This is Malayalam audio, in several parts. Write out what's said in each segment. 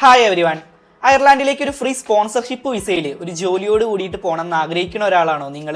ഹായ് എവരി വൺ അയർലാൻഡിലേക്ക് ഒരു ഫ്രീ സ്പോൺസർഷിപ്പ് വിസയിൽ ഒരു ജോലിയോട് കൂടിയിട്ട് പോകണം എന്ന് ആഗ്രഹിക്കുന്ന ഒരാളാണോ നിങ്ങൾ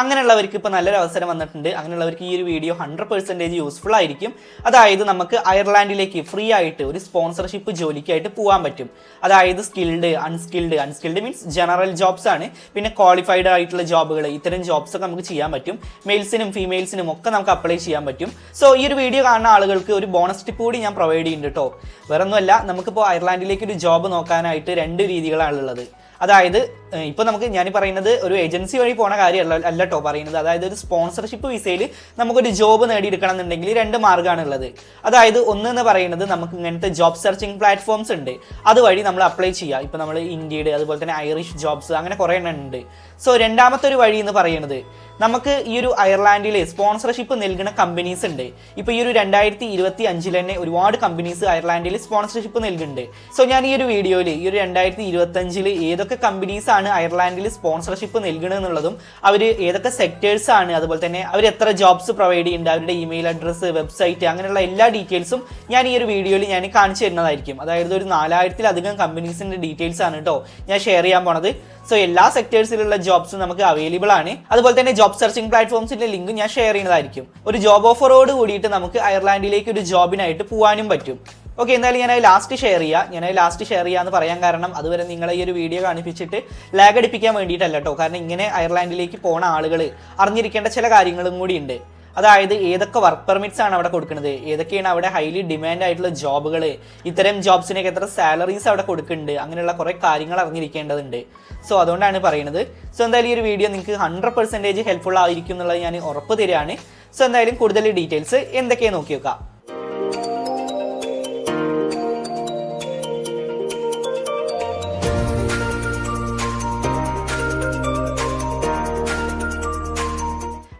അങ്ങനെയുള്ളവർക്ക് ഇപ്പോൾ നല്ലൊരു അവസരം വന്നിട്ടുണ്ട്. അങ്ങനെയുള്ളവർക്ക് ഈ ഒരു വീഡിയോ ഹൺഡ്രഡ് പെർസെന്റേജ് യൂസ്ഫുൾ ആയിരിക്കും. അതായത് നമുക്ക് അയർലാൻഡിലേക്ക് ഫ്രീ ആയിട്ട് ഒരു സ്പോൺസർഷിപ്പ് ജോലിക്കായിട്ട് പോകാൻ പറ്റും. അതായത് skilled unskilled unskilled means general jobs ആണ്. പിന്നെ ക്വാളിഫൈഡ് ആയിട്ടുള്ള ജോബുകൾ ഇത്തരം ജോബ്സ് ഒക്കെ നമുക്ക് ചെയ്യാൻ പറ്റും. മെയിൽസിനും ഫീമെയിൽസിനും ഒക്കെ നമുക്ക് അപ്ലൈ ചെയ്യാൻ പറ്റും. സോ ഈ ഒരു വീഡിയോ കാണുന്ന ആളുകൾക്ക് ഒരു ബോണസ് ടിപ്പ് കൂടി ഞാൻ പ്രൊവൈഡ് ചെയ്യുന്നുണ്ട് കേട്ടോ വേറൊന്നുമല്ല നമുക്കിപ്പോൾ അയർലാൻഡിലേക്ക് ഒരു ജോബ് നോക്കാനായിട്ട് രണ്ട് രീതികളാണുള്ളത് അതായത് ഏഹ്, ഇപ്പൊ നമുക്ക് ഞാൻ പറയുന്നത് ഒരു ഏജൻസി വഴി പോണ കാര്യമല്ല അല്ല കേട്ടോ പറയുന്നത്. അതായത് ഒരു സ്പോൺസർഷിപ്പ് വിസയിൽ നമുക്കൊരു ജോബ് നേടിയെടുക്കണം എന്നുണ്ടെങ്കിൽ രണ്ട് മാർഗമാണ് ഉള്ളത് അതായത് ഒന്ന് എന്ന് പറയുന്നത് നമുക്ക് ഇങ്ങനത്തെ ജോബ് സെർച്ചിങ് പ്ലാറ്റ്ഫോംസ് ഉണ്ട്. അതുവഴി നമ്മൾ അപ്ലൈ ചെയ്യുക ഇപ്പൊ നമ്മൾ ഇന്ത്യയുടെ അതുപോലെ തന്നെ ഐറിഷ് ജോബ്സ് അങ്ങനെ കുറേ എണ്ണം ഉണ്ട്. സോ രണ്ടാമത്തെ ഒരു വഴി എന്ന് പറയുന്നത് നമുക്ക് ഈ ഒരു അയർലാൻഡിൽ സ്പോൺസർഷിപ്പ് നൽകുന്ന കമ്പനീസ് ഉണ്ട്. ഇപ്പോൾ ഈ ഒരു രണ്ടായിരത്തി ഇരുപത്തി അഞ്ചിൽ തന്നെ ഒരുപാട് കമ്പനീസ് അയർലാൻഡിൽ സ്പോൺസർഷിപ്പ് നൽകുന്നുണ്ട്. സോ ഞാൻ ഈ ഒരു വീഡിയോയിൽ ഈ ഒരു രണ്ടായിരത്തി ഇരുപത്തി അഞ്ചിൽ ഏതൊക്കെ കമ്പനീസ് ആണ് അയർലാൻഡിൽ സ്പോൺസർഷിപ്പ് നൽകണമെന്നുള്ളതും അവർ ഏതൊക്കെ സെക്ടേഴ്സ് ആണ് അതുപോലെ തന്നെ അവർ എത്ര ജോബ്സ് പ്രൊവൈഡ് ചെയ്യുന്നുണ്ട് അവരുടെ ഇമെയിൽ അഡ്രസ്സ് വെബ്സൈറ്റ് അങ്ങനെയുള്ള എല്ലാ ഡീറ്റെയിൽസും ഞാൻ ഈ ഒരു വീഡിയോയിൽ ഞാൻ കാണിച്ചു തരുന്നതായിരിക്കും. അതായത് ഒരു നാലായിരത്തിലധികം കമ്പനീസിന്റെ ഡീറ്റെയിൽസ് ആണ് കേട്ടോ ഞാൻ ഷെയർ ചെയ്യാൻ പോണത്. സോ എല്ലാ സെക്ടേഴ്സിലുള്ള ജോബ്സും നമുക്ക് അവൈലബിൾ ആണ്. അതുപോലെ തന്നെ ജോബ് സെർച്ചിങ് പ്ലാറ്റ്ഫോംസിന്റെ ലിങ്ക് ഞാൻ ഷെയർ ചെയ്യുന്നതായിരിക്കും. ഒരു ജോബ് ഓഫറോട് കൂടിയിട്ട് നമുക്ക് അയർലാൻഡിലേക്ക് ഒരു ജോബിനായിട്ട് പോകാനും പറ്റും. ഓക്കെ എന്തായാലും ഞാൻ ലാസ്റ്റ് ഷെയർ ചെയ്യാം. ഞാൻ ലാസ്റ്റ് ഷെയർ ചെയ്യാന്ന് പറയാൻ കാരണം അതുവരെ നിങ്ങളെ ഈ ഒരു വീഡിയോ കാണിപ്പിച്ചിട്ട് ലാഗ് അടിപ്പിക്കാൻ വേണ്ടിയിട്ടല്ല കേട്ടോ കാരണം ഇങ്ങനെ അയർലാൻഡിലേക്ക് പോണ ആളുകൾ അറിഞ്ഞിരിക്കേണ്ട ചില കാര്യങ്ങളും കൂടി ഉണ്ട്. അതായത് ഏതൊക്കെ വർക്ക് പെർമിറ്റ്സ് ആണ് അവിടെ കൊടുക്കുന്നത്? ഏതൊക്കെയാണ് അവിടെ ഹൈലി ഡിമാൻഡ് ആയിട്ടുള്ള ജോബുകൾ ഇത്തരം ജോബ്സിനൊക്കെ എത്ര സാലറീസ് അവിടെ കൊടുക്കുന്നുണ്ട്? അങ്ങനെയുള്ള കുറേ കാര്യങ്ങൾ അറിഞ്ഞിരിക്കേണ്ടതുണ്ട്. സോ അതുകൊണ്ടാണ് പറയുന്നത്. സോ എന്തായാലും ഈ ഒരു വീഡിയോ നിങ്ങൾക്ക് ഹൺഡ്രഡ് പെർസെന്റേജ് ഹെൽപ്ഫുൾ ആയിരിക്കും എന്നുള്ളത് ഞാൻ ഉറപ്പ് തരികയാണ്. സോ എന്തായാലും കൂടുതൽ ഡീറ്റെയിൽസ് എന്തൊക്കെയാണ് നോക്കി നോക്കാം.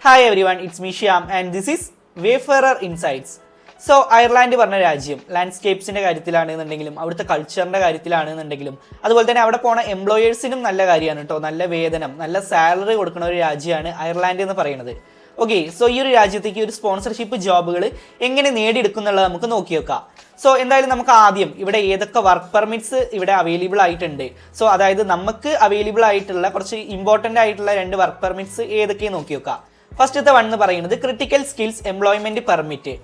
Hi everyone it's Mishyam and this is wayfarer insights so Ireland പറഞ്ഞ രാജ്യം ലാൻഡ്സ്കേപ്സിന്റെ കാര്യത്തിലാണെന്നുണ്ടെങ്കിലും അവിടുത്തെ കൾച്ചറിന്റെ കാര്യത്തിലാണെന്നുണ്ടെങ്കിലും അതുപോലെ തന്നെ അവിടെ പോണ എംപ്ലോയേഴ്സിനും നല്ല കാര്യമാണ് കേട്ടോ. നല്ല വേതനം നല്ല സാലറി കൊടുക്കുന്ന ഒരു രാജ്യമാണ് അയർലാൻഡ് എന്ന് പറയുന്നത്. ഓക്കെ സോ ഈ ഒരു രാജ്യത്തേക്ക് ഒരു സ്പോൺസർഷിപ്പ് ജോബുകൾ എങ്ങനെ നേടിയെടുക്കും എന്നുള്ളത് നമുക്ക് നോക്കി നോക്കാം സോ എന്തായാലും നമുക്ക് ആദ്യം ഇവിടെ ഏതൊക്കെ വർക്ക് പെർമിറ്റ്സ് ഇവിടെ അവൈലബിൾ ആയിട്ടുണ്ട്. സോ അതായത് നമുക്ക് അവൈലബിൾ ആയിട്ടുള്ള കുറച്ച് ഇമ്പോർട്ടന്റ് ആയിട്ടുള്ള രണ്ട് വർക്ക് പെർമിറ്റ്സ് ഏതൊക്കെയാണ് നോക്കി നോക്കാം ഫസ്റ്റത്തെ വൺ എന്ന് പറയുന്നത് ക്രിട്ടിക്കൽ സ്കിൽസ് എംപ്ലോയ്മെന്റ് പെർമിറ്റ്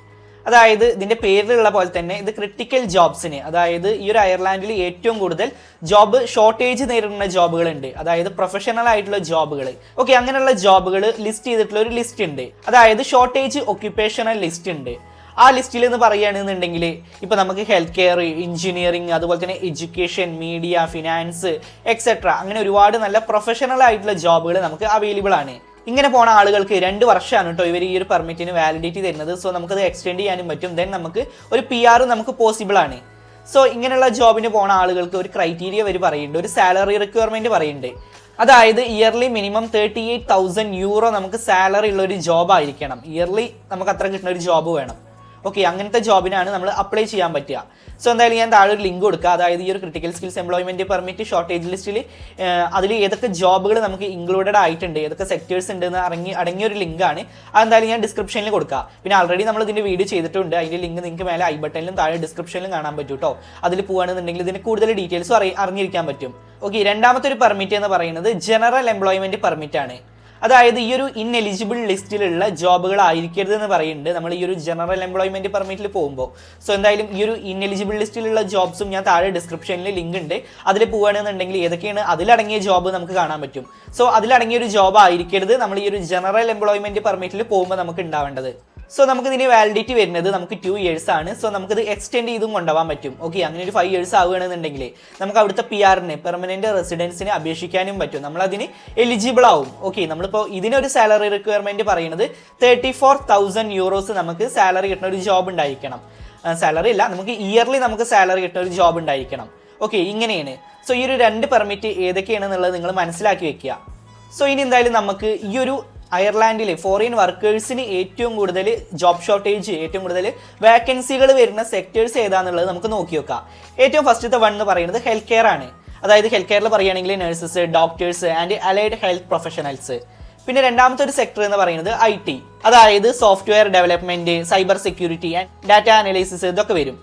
അതായത് ഇതിന്റെ പേരിലുള്ള പോലെ തന്നെ ഇത് ക്രിട്ടിക്കൽ ജോബ്സിന് അതായത് ഈ ഒരു അയർലാൻഡിൽ ഏറ്റവും കൂടുതൽ ജോബ് ഷോർട്ടേജ് നേരിടുന്ന ജോബുകളുണ്ട് അതായത് പ്രൊഫഷണൽ ആയിട്ടുള്ള ജോബുകൾ ഓക്കെ അങ്ങനെയുള്ള ജോബുകൾ ലിസ്റ്റ് ചെയ്തിട്ടുള്ള ഒരു ലിസ്റ്റ് ഉണ്ട്. അതായത് ഷോർട്ടേജ് ഒക്യുപ്പേഷണൽ ലിസ്റ്റ് ഉണ്ട്. ആ ലിസ്റ്റിൽ എന്ന് പറയുകയാണെന്നുണ്ടെങ്കിൽ ഇപ്പൊ നമുക്ക് ഹെൽത്ത് കെയർ എഞ്ചിനീയറിംഗ് അതുപോലെ തന്നെ എഡ്യൂക്കേഷൻ മീഡിയ ഫിനാൻസ് എക്സെട്ര അങ്ങനെ ഒരുപാട് നല്ല പ്രൊഫഷണൽ ആയിട്ടുള്ള ജോബുകൾ നമുക്ക് അവൈലബിൾ ആണ്. ഇങ്ങനെ പോണ ആളുകൾക്ക് രണ്ട് വർഷമാണ് കേട്ടോ ഇവർ ഈ ഒരു പെർമിറ്റിന് വാലിഡിറ്റി തരുന്നത്. സോ നമുക്കത് എക്സ്റ്റെൻഡ് ചെയ്യാനും പറ്റും. ദെൻ നമുക്ക് ഒരു പി ആർ നമുക്ക് പോസിബിൾ ആണ്. സോ ഇങ്ങനെയുള്ള ജോബിന് പോണ ആളുകൾക്ക് ഒരു ക്രൈറ്റീരിയ അവർ പറയുന്നുണ്ട്. ഒരു സാലറി റിക്വയർമെന്റ് പറയുന്നുണ്ട്. അതായത് yearly minimum thirty eight thousand euro നമുക്ക് സാലറി ഉള്ള ഒരു ജോബ് ആയിരിക്കണം. ഇയർലി നമുക്ക് അത്ര കിട്ടുന്ന ഒരു ജോബ് വേണം. ഓക്കെ അങ്ങനത്തെ ജോബിനാണ് നമ്മൾ അപ്ലൈ ചെയ്യാൻ പറ്റുക. സോ എന്തായാലും ഞാൻ താഴെ ഒരു ലിങ്ക് കൊടുക്കുക അതായത് ഈ ഒരു critical skills employment permit shortage ലിസ്റ്റിൽ അതിൽ ഏതൊക്കെ ജോബുകൾ നമുക്ക് ഇൻക്ലൂഡഡ് ആയിട്ടുണ്ട് ഏതൊക്കെ സെക്ടേഴ്സ് ഉണ്ട് എന്ന് അടങ്ങി അടങ്ങിയ ഒരു ലിങ്കാണ് അതെന്തായാലും ഞാൻ ഡിസ്ക്രിപ്ഷനിൽ കൊടുക്കുക പിന്നെ ആൾറെഡി നമ്മൾ ഇതിന്റെ വീഡിയോ ചെയ്തിട്ടുണ്ട്. അതിന്റെ ലിങ്ക് നിങ്ങൾക്ക് മേലെ ഐ ബട്ടണിലും താഴെ ഡിസ്ക്രിപ്ഷനിലും കാണാൻ പറ്റും കേട്ടോ അതിൽ പോകുകയാണെന്നുണ്ടെങ്കിൽ ഇതിന് കൂടുതൽ ഡീറ്റെയിൽസ് അറി അറിഞ്ഞിരിക്കാൻ പറ്റും. ഓക്കെ രണ്ടാമത്തെ ഒരു പെർമിറ്റ് എന്ന് പറയുന്നത് ജനറൽ എംപ്ലോയ്മെന്റ് പെർമിറ്റ് ആണ്. അതായത് ഈ ഒരു ഇൻഎലിജിബിൾ ലിസ്റ്റിലുള്ള ജോബുകൾ ആയിരിക്കരുത് എന്ന് പറയുന്നുണ്ട്. നമ്മൾ ഈ ഒരു ജനറൽ എംപ്ലോയ്മെന്റ് പെർമിറ്റിൽ പോകുമ്പോൾ സോ എന്തായാലും ഈ ഒരു ഇൻഎലിജിബിൾ ലിസ്റ്റിലുള്ള ജോബ്സും ഞാൻ താഴെ ഡിസ്ക്രിപ്ഷനിൽ ലിങ്ക് ഉണ്ട്. അതിൽ പോവുകയാണെന്നുണ്ടെങ്കിൽ ഏതൊക്കെയാണ് അതിലടങ്ങിയ ജോബ് നമുക്ക് കാണാൻ പറ്റും. സോ അതിലടങ്ങിയ ഒരു ജോബ് ആയിരിക്കരുത്. നമ്മൾ ഈ ഒരു ജനറൽ എംപ്ലോയ്മെന്റ് പെർമിറ്റിൽ പോകുമ്പോൾ നമുക്ക് ഉണ്ടാവേണ്ടത്. സോ നമുക്ക് ഇതിന് വാലിഡിറ്റി വരുന്നത് നമുക്ക് ടു ഇയേഴ്സ് ആണ്. സോ നമുക്കിത് എക്സ്റ്റെൻഡ് ചെയ്തും കൊണ്ടുപോകാൻ പറ്റും. ഓക്കെ അങ്ങനെ ഒരു ഫൈവ് ഇയേഴ്സ് ആവുകയാണെന്നുണ്ടെങ്കിൽ നമുക്ക് അവിടുത്തെ പി ആറിന് പെർമനന്റ് റെസിഡൻസിന് അപേക്ഷിക്കാനും പറ്റും. നമ്മൾ അതിന് എലിജിബിൾ ആവും. ഓക്കെ നമ്മളിപ്പോൾ ഇതിനൊരു സാലറി റിക്വയർമെന്റ് പറയുന്നത് തേർട്ടി ഫോർ തൗസൻഡ് യൂറോസ് നമുക്ക് സാലറി കിട്ടുന്ന ഒരു ജോബ് ഉണ്ടായിരിക്കണം. സാലറി ഇല്ല നമുക്ക് ഇയർലി നമുക്ക് സാലറി കിട്ടുന്ന ഒരു ജോബ് ഉണ്ടായിരിക്കണം. ഓക്കെ ഇങ്ങനെയാണ്. സോ ഈ ഒരു രണ്ട് പെർമിറ്റ് ഏതൊക്കെയാണെന്നുള്ളത് നിങ്ങൾ മനസ്സിലാക്കി വെക്കുക. സോ ഇനി എന്തായാലും നമുക്ക് ഈ ഒരു അയർലാൻഡിലെ ഫോറിൻ വർക്കേഴ്സിന് ഏറ്റവും കൂടുതൽ ജോബ് ഷോർട്ടേജ് ഏറ്റവും കൂടുതൽ വേക്കൻസികൾ വരുന്ന സെക്ടേഴ്സ് ഏതാണെന്നുള്ളത് നമുക്ക് നോക്കി നോക്കാം. ഏറ്റവും ഫസ്റ്റത്തെ വൺ എന്ന് പറയുന്നത് ഹെൽത്ത് കെയർ ആണ്. അതായത് ഹെൽത്ത് കെയറിൽ പറയുകയാണെങ്കിൽ nurses doctors and allied health professionals പിന്നെ രണ്ടാമത്തെ ഒരു സെക്ടർ എന്ന് പറയുന്നത് ഐ ടി അതായത് software development cyber security and data analysis ഇതൊക്കെ വരും.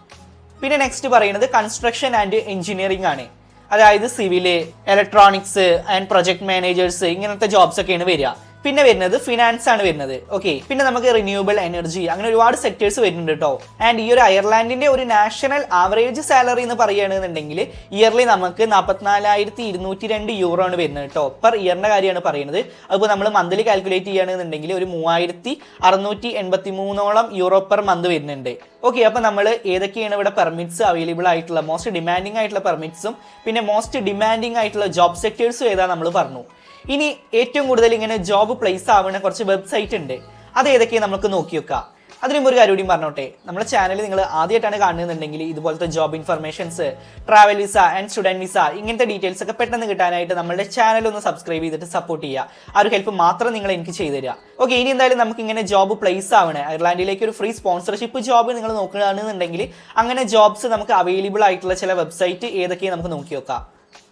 പിന്നെ നെക്സ്റ്റ് പറയുന്നത് കൺസ്ട്രക്ഷൻ ആൻഡ് എഞ്ചിനീയറിംഗ് ആണ്. അതായത് civil electronics and project managers ഇങ്ങനത്തെ ജോബ്സ് ഒക്കെയാണ് വരിക. പിന്നെ വരുന്നത് ഫിനാൻസ് ആണ് വരുന്നത്. ഓക്കെ പിന്നെ നമുക്ക് റിന്യൂവബിൾ എനർജി അങ്ങനെ ഒരുപാട് സെക്ടേഴ്സ് വരുന്നുണ്ട് കേട്ടോ ആൻഡ് ഈ ഒരു അയർലാൻഡിന്റെ ഒരു നാഷണൽ ആവറേജ് സാലറി എന്ന് പറയുകയാണെന്നുണ്ടെങ്കിൽ ഇയർലി നമുക്ക് നാൽപ്പത്തിനാലായിരത്തി ഇരുന്നൂറ്റി രണ്ട് യൂറോ ആണ് വരുന്നത് കേട്ടോ പെർ ഇയറിന്റെ കാര്യമാണ് പറയുന്നത്. അപ്പോൾ നമ്മൾ മന്ത്ലി കാൽക്കുലേറ്റ് ചെയ്യുകയാണെന്നുണ്ടെങ്കിൽ ഒരു മൂവായിരത്തി അറുന്നൂറ്റി എൺപത്തി മൂന്നോളം യൂറോ പെർ മന്ത് വരുന്നുണ്ട്. ഓക്കെ അപ്പോൾ നമ്മൾ ഏതൊക്കെയാണ് ഇവിടെ പെർമിറ്റ്സ് അവൈലബിൾ ആയിട്ടുള്ള മോസ്റ്റ് ഡിമാൻഡിങ് ആയിട്ടുള്ള പെർമിറ്റ്സും പിന്നെ മോസ്റ്റ് ഡിമാൻഡിങ് ആയിട്ടുള്ള ജോബ് സെക്ടേഴ്സും ഏതാ നമ്മൾ പറഞ്ഞു. ഇനി ഏറ്റവും കൂടുതൽ ഇങ്ങനെ ജോബ് പ്ലേസ് ആവുന്ന കുറച്ച് വെബ്സൈറ്റ് ഉണ്ട്. അത് ഏതൊക്കെയാണ് നമുക്ക് നോക്കി വെക്കാം. അതിന് ഒരു കാര്യം കൂടി പറഞ്ഞോട്ടെ. നമ്മുടെ ചാനൽ നിങ്ങൾ ആദ്യമായിട്ടാണ് കാണുന്നുണ്ടെങ്കിൽ ഇതുപോലത്തെ job informations travel visa and student visa ഇങ്ങനത്തെ ഡീറ്റെയിൽസ് ഒക്കെ പെട്ടെന്ന് കിട്ടാനായിട്ട് നമ്മുടെ ചാനൽ ഒന്ന് സബ്സ്ക്രൈബ് ചെയ്തിട്ട് സപ്പോർട്ട് ചെയ്യുക. ആ ഒരു ഹെൽപ്പ് മാത്രം നിങ്ങൾ എനിക്ക് ചെയ്തു തരിക. ഓക്കെ ഇനി എന്തായാലും നമുക്ക് ഇങ്ങനെ ജോബ് പ്ലേസ് ആവണേ. അയർലാൻഡിലേക്ക് ഒരു ഫ്രീ സ്പോൺസർഷിപ്പ് ജോബ് നിങ്ങൾ നോക്കുകയാണെന്നുണ്ടെങ്കിൽ അങ്ങനെ ജോബ്സ് നമുക്ക് അവൈലബിൾ ആയിട്ടുള്ള ചില വെബ്സൈറ്റ് ഏതൊക്കെയാണ് നമുക്ക് നോക്കി നോക്കാം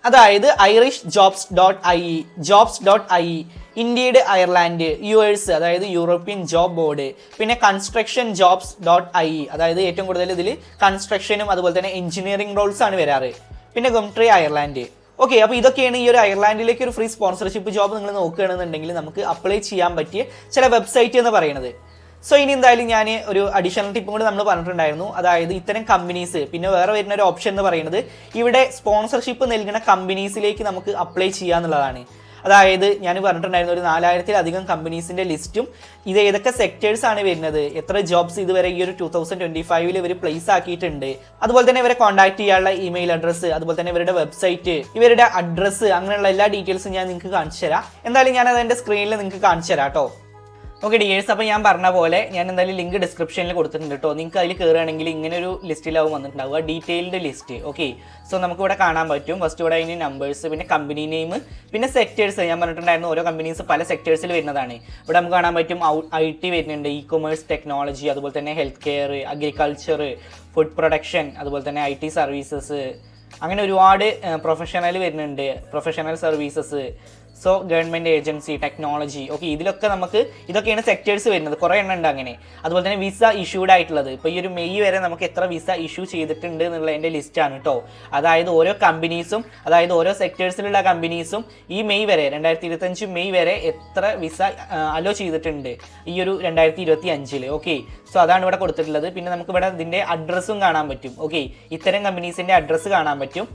അതായത് Irish jobs dot I E jobs dot I E ഇന്ത്യയുടെ അയർലാൻഡ് യു എസ് അതായത് യൂറോപ്യൻ ജോബ് ബോർഡ് പിന്നെ construction jobs dot I E അതായത് ഏറ്റവും കൂടുതൽ ഇതിൽ കൺസ്ട്രക്ഷനും അതുപോലെ തന്നെ എഞ്ചിനീയറിംഗ് റോൾസ് ആണ് വരാറ്. പിന്നെ ഗംട്രി അയർലാൻഡ്. ഓക്കെ അപ്പോൾ ഇതൊക്കെയാണ് ഈ ഒരു അയർലാൻഡിലേക്ക് ഒരു ഫ്രീ സ്പോൺസർഷിപ്പ് ജോബ് നിങ്ങൾ നോക്കുകയാണെന്നുണ്ടെങ്കിൽ നമുക്ക് അപ്ലൈ ചെയ്യാൻ പറ്റിയ ചില വെബ്സൈറ്റ് എന്ന് പറയുന്നത്. സോ ഇനി എന്തായാലും ഞാൻ ഒരു അഡീഷണൽ ടിപ്പും കൂടി നമ്മൾ പറഞ്ഞിട്ടുണ്ടായിരുന്നു. അതായത് ഇത്തരം കമ്പനീസ് പിന്നെ വേറെ വരുന്ന ഒരു ഓപ്ഷൻ എന്ന് പറയുന്നത് ഇവിടെ സ്പോൺസർഷിപ്പ് നൽകുന്ന കമ്പനീസിലേക്ക് നമുക്ക് അപ്ലൈ ചെയ്യാന്നുള്ളതാണ് അതായത് ഞാൻ പറഞ്ഞിട്ടുണ്ടായിരുന്നു ഒരു നാലായിരത്തിലധികം കമ്പനീസിന്റെ ലിസ്റ്റും ഇത് ഏതൊക്കെ സെക്ടേഴ്സ് ആണ് വരുന്നത് എത്ര ജോബ്സ് ഇതുവരെ ഈ ഒരു ടൂ തൗസൻഡ് ട്വന്റി ഫൈവിൽ ഇവർ പ്ലേസ് ആക്കിയിട്ടുണ്ട്. അതുപോലെ തന്നെ ഇവരെ കോൺടാക്ട് ചെയ്യാനുള്ള ഇമെയിൽ അഡ്രസ്സ് അതുപോലെ തന്നെ ഇവരുടെ വെബ്സൈറ്റ് ഇവരുടെ അഡ്രസ്സ് അങ്ങനെയുള്ള എല്ലാ ഡീറ്റെയിൽസും ഞാൻ നിങ്ങൾക്ക് കാണിച്ചു തരാം. എന്തായാലും ഞാൻ അത് എന്റെ സ്ക്രീനിൽ നിങ്ങൾക്ക് കാണിച്ചു തരാം കേട്ടോ. ഓക്കെ ഡിയേഴ്സ് അപ്പോൾ ഞാൻ പറഞ്ഞ പോലെ ഞാൻ എന്തായാലും ലിങ്ക് ഡിസ്ക്രിപ്ഷനിൽ കൊടുത്തിട്ടുണ്ട് കേട്ടോ നിങ്ങൾക്ക് അതിൽ കയറുകയാണെങ്കിൽ ഇങ്ങനെ ഒരു ലിസ്റ്റിലാവും വന്നിട്ടുണ്ടാവുക. ഡീറ്റെയിൽഡ് ലിസ്റ്റ് ഓക്കെ സോ നമുക്ക് ഇവിടെ കാണാൻ പറ്റും. ഫസ്റ്റ് ഇവിടെ അതിന് നമ്പേഴ്സ് പിന്നെ കമ്പനി നെയിം പിന്നെ സെക്ടേഴ്സ് ഞാൻ പറഞ്ഞിട്ടുണ്ടായിരുന്നു ഓരോ കമ്പനീസ് പല സെക്ടേഴ്സിൽ വരുന്നതാണ്. ഇവിടെ നമുക്ക് കാണാൻ പറ്റും ഐ ടി വരുന്നുണ്ട് ഇ കൊമേഴ്സ് ടെക്നോളജി അതുപോലെ തന്നെ health care agriculture food production അതുപോലെ തന്നെ ഐ ടി സർവീസസ് അങ്ങനെ ഒരുപാട് പ്രൊഫഷണൽ വരുന്നുണ്ട്. Professional services so government agency technology okay ഇതിലൊക്കെ നമുക്ക് ഇതൊക്കെയാണ് സെക്ടേഴ്സ് വരുന്നത്. കുറേ എണ്ണം ഉണ്ട് അങ്ങനെ. അതുപോലെ തന്നെ വിസ ഇഷ്യൂഡ് ആയിട്ടുള്ളത്. ഇപ്പോൾ ഈ ഒരു മെയ് വരെ നമുക്ക് എത്ര വിസ ഇഷ്യൂ ചെയ്തിട്ടുണ്ട് എന്നുള്ളതിന്റെ ലിസ്റ്റാണ് കേട്ടോ അതായത് ഓരോ കമ്പനീസും അതായത് ഓരോ സെക്ടേഴ്സിലുള്ള കമ്പനീസും ഈ മെയ് വരെ രണ്ടായിരത്തി ഇരുപത്തഞ്ച് മെയ് വരെ എത്ര വിസ അലോ ചെയ്തിട്ടുണ്ട് ഈ ഒരു രണ്ടായിരത്തി ഇരുപത്തി അഞ്ചിൽ ഓക്കെ സോ അതാണ് ഇവിടെ കൊടുത്തിട്ടുള്ളത്. പിന്നെ നമുക്ക് ഇവിടെ ഇതിന്റെ അഡ്രസ്സും കാണാൻ പറ്റും ഓക്കെ ഇത്തരം കമ്പനീസിന്റെ അഡ്രസ്സ് കാണാൻ പറ്റും.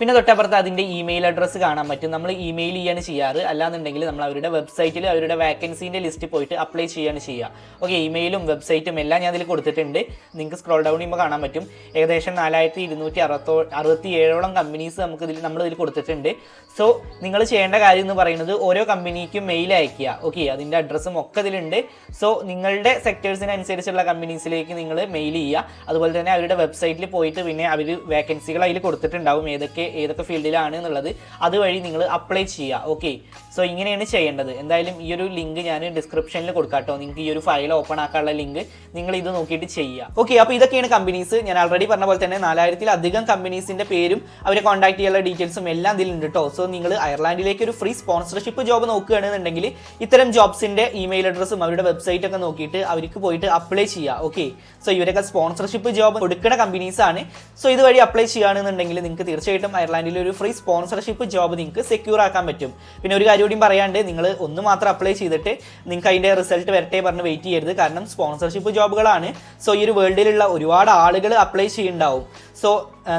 പിന്നെ തൊട്ടപ്പുറത്ത് അതിന്റെ ഇമെയിൽ അഡ്രസ്സ് കാണാൻ പറ്റും. നമ്മൾ ഇമെയിൽ ചെയ്യാണ് ചെയ്യാറ്. അല്ലാന്നുണ്ടെങ്കിൽ നമ്മൾ അവരുടെ വെബ്സൈറ്റിൽ അവരുടെ വാക്കൻസീന്റെ ലിസ്റ്റ് പോയിട്ട് അപ്ലൈ ചെയ്യാണ് ചെയ്യുക ഓക്കെ ഇമെയിലും വെബ്സൈറ്റും എല്ലാം ഞാൻ അതിൽ കൊടുത്തിട്ടുണ്ട്. നിങ്ങൾക്ക് സ്ക്രോൾ ഡൗൺ ചെയ്യുമ്പോൾ കാണാൻ പറ്റും. ഏകദേശം നാലായിരത്തി ഇരുന്നൂറ്റി അറുപത്തോ അറുപത്തി ഏഴോളം കമ്പനീസ് നമുക്ക് ഇതിൽ നമ്മൾ ഇതിൽ കൊടുത്തിട്ടുണ്ട്. സോ നിങ്ങൾ ചെയ്യേണ്ട കാര്യം എന്ന് പറയുന്നത് ഓരോ കമ്പനിക്കും മെയിൽ അയക്കുക ഓക്കെ അതിന്റെ അഡ്രസ്സും ഒക്കെ ഇതിലുണ്ട്. സോ നിങ്ങളുടെ സെക്ടേഴ്സിനനുസരിച്ചുള്ള കമ്പനീസിലേക്ക് നിങ്ങൾ മെയിൽ ചെയ്യുക. അതുപോലെ തന്നെ അവരുടെ വെബ്സൈറ്റിൽ പോയിട്ട് പിന്നെ അവർ വേക്കൻസികൾ അതിൽ കൊടുത്തിട്ടുണ്ടാവും. ഏതൊക്കെ ഏതൊക്കെ ഫീൽഡിലാണ് എന്നുള്ളത് അതുവഴി നിങ്ങൾ അപ്ലൈ ചെയ്യുക ഓക്കെ സോ ഇങ്ങനെയാണ് ചെയ്യേണ്ടത്. എന്തായാലും ഈ ഒരു ലിങ്ക് ഞാൻ ഡിസ്ക്രിപ്ഷനിൽ കൊടുക്കാട്ടോ. നിങ്ങൾക്ക് ഈ ഒരു ഫയൽ ഓപ്പൺ ആക്കാനുള്ള ലിങ്ക് നിങ്ങൾ ഇത് നോക്കിയിട്ട് ചെയ്യുക ഓക്കെ അപ്പോൾ ഇതൊക്കെയാണ് കമ്പനീസ് ഞാൻ ഓൾറെഡി പറഞ്ഞ പോലെ തന്നെ നാലായിരത്തിലധികം കമ്പനീസിന്റെ പേരും അവരെ കോൺടാക്ട് ചെയ്യാനുള്ള ഡീറ്റെയിൽസും എല്ലാം ഇതിലുണ്ട് കേട്ടോ സോ നിങ്ങൾ അയർലാൻഡിലേക്ക് ഒരു ഫ്രീ സ്പോൺസർഷിപ്പ് ജോബ് നോക്കുകയാണെന്നുണ്ടെങ്കിൽ ഇത്തരം ജോബ്സിന്റെ ഇമെയിൽ അഡ്രസ്സും അവരുടെ വെബ്സൈറ്റ് ഒക്കെ നോക്കിയിട്ട് അവർക്ക് പോയിട്ട് അപ്ലൈ ചെയ്യുക ഓക്കെ സോ ഇവരൊക്കെ സ്പോൺസർഷിപ്പ് ജോബ് കൊടുക്കുന്ന കമ്പനീസ് ആണ്. സോ ഇതുവഴി അപ്ലൈ ചെയ്യുകയാണെന്നുണ്ടെങ്കിൽ നിങ്ങൾക്ക് തീർച്ചയായിട്ടും അയർലാൻഡിൽ ഒരു ഫ്രീ സ്പോൺസർഷിപ്പ് ജോബ് നിങ്ങൾക്ക് സെക്യൂർ ആക്കാൻ പറ്റും. പിന്നെ ഒരു കാര്യം കൂടിയും പറയാണ്ട് നിങ്ങൾ ഒന്ന് മാത്രം അപ്ലൈ ചെയ്തിട്ട് നിങ്ങൾക്ക് അതിന്റെ റിസൾട്ട് വരട്ടെ പറഞ്ഞ് വെയിറ്റ് ചെയ്യരുത്. കാരണം സ്പോൺസർഷിപ്പ് ജോബുകളാണ് സോ ഈ ഒരു വേൾഡിലുള്ള ഒരുപാട് ആളുകൾ അപ്ലൈ ചെയ്യുന്നുണ്ടാവും. സോ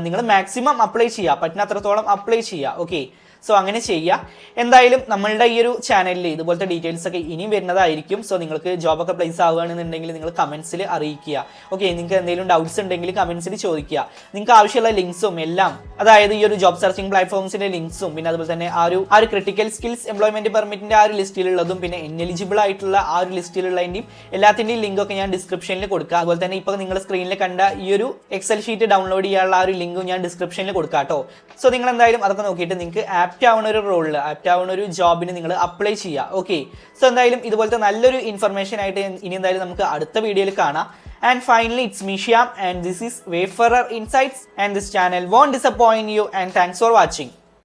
നിങ്ങൾ മാക്സിമം അപ്ലൈ ചെയ്യുക പറ്റുന്ന അത്രത്തോളം അപ്ലൈ ചെയ്യുക ഓക്കെ സോ അങ്ങനെ ചെയ്യുക. എന്തായാലും നമ്മളുടെ ഈ ഒരു ചാനലിൽ ഇതുപോലത്തെ ഡീറ്റെയിൽസ് ഒക്കെ ഇനിയും വരുന്നതായിരിക്കും. സോ നിങ്ങൾക്ക് ജോബൊക്കെ പ്ലേസ് ആവുകയാണെന്നുണ്ടെങ്കിൽ നിങ്ങൾ കമൻസിൽ അറിയിക്കുക. ഓക്കെ നിങ്ങൾക്ക് എന്തെങ്കിലും ഡൗട്ട്സ് ഉണ്ടെങ്കിൽ കമൻസിൽ ചോദിക്കുക. നിങ്ങൾക്ക് ആവശ്യമുള്ള ലിങ്ക്സും എല്ലാം അതായത് ഈ ഒരു ജോബ് സെർച്ചിങ് പ്ലാറ്റ്ഫോംസിന്റെ ലിങ്ക്സും പിന്നെ അതുപോലെ തന്നെ ആ ഒരു ആ ഒരു ക്രിട്ടിക്കൽ സ്കിൽസ് എംപ്ലോയ്മെന്റ് പെർമിറ്റിന്റെ ആ ഒരു ലിസ്റ്റിലുള്ളതും പിന്നെ എലിജിബിൾ ആയിട്ടുള്ള ആ ഒരു ലിസ്റ്റിലുള്ളതിന്റെയും എല്ലാത്തിന്റെയും ലിങ്ക് ഒക്കെ ഞാൻ ഡിസ്ക്രിപ്ഷനിൽ കൊടുക്കുക. അതുപോലെ തന്നെ ഇപ്പോൾ നിങ്ങൾ സ്ക്രീനിൽ കണ്ട ഈ ഒരു എക്സൽ ഷീറ്റ് ഡൗൺലോഡ് ചെയ്യാനുള്ള ആ ഒരു ലിങ്കും ഞാൻ ഡിസ്ക്രിപ്ഷനിൽ കൊടുക്കാം കേട്ടോ സോ നിങ്ങൾ എന്തായാലും അതൊക്കെ നോക്കിയിട്ട് നിങ്ങൾക്ക് ആപ്റ്റ് ആവുന്ന ഒരു റോളിൽ ആപ്റ്റ് ആവുന്ന ഒരു ജോബിന് നിങ്ങൾ അപ്ലൈ ചെയ്യുക. ഓക്കെ സോ എന്തായാലും ഇതുപോലത്തെ നല്ലൊരു ഇൻഫർമേഷൻ ആയിട്ട് ഇനി എന്തായാലും നമുക്ക് അടുത്ത വീഡിയോയിൽ കാണാം. And finally it's മീഷ്യാം and this is Wayfarer Insights and this channel won't disappoint you and thanks for watching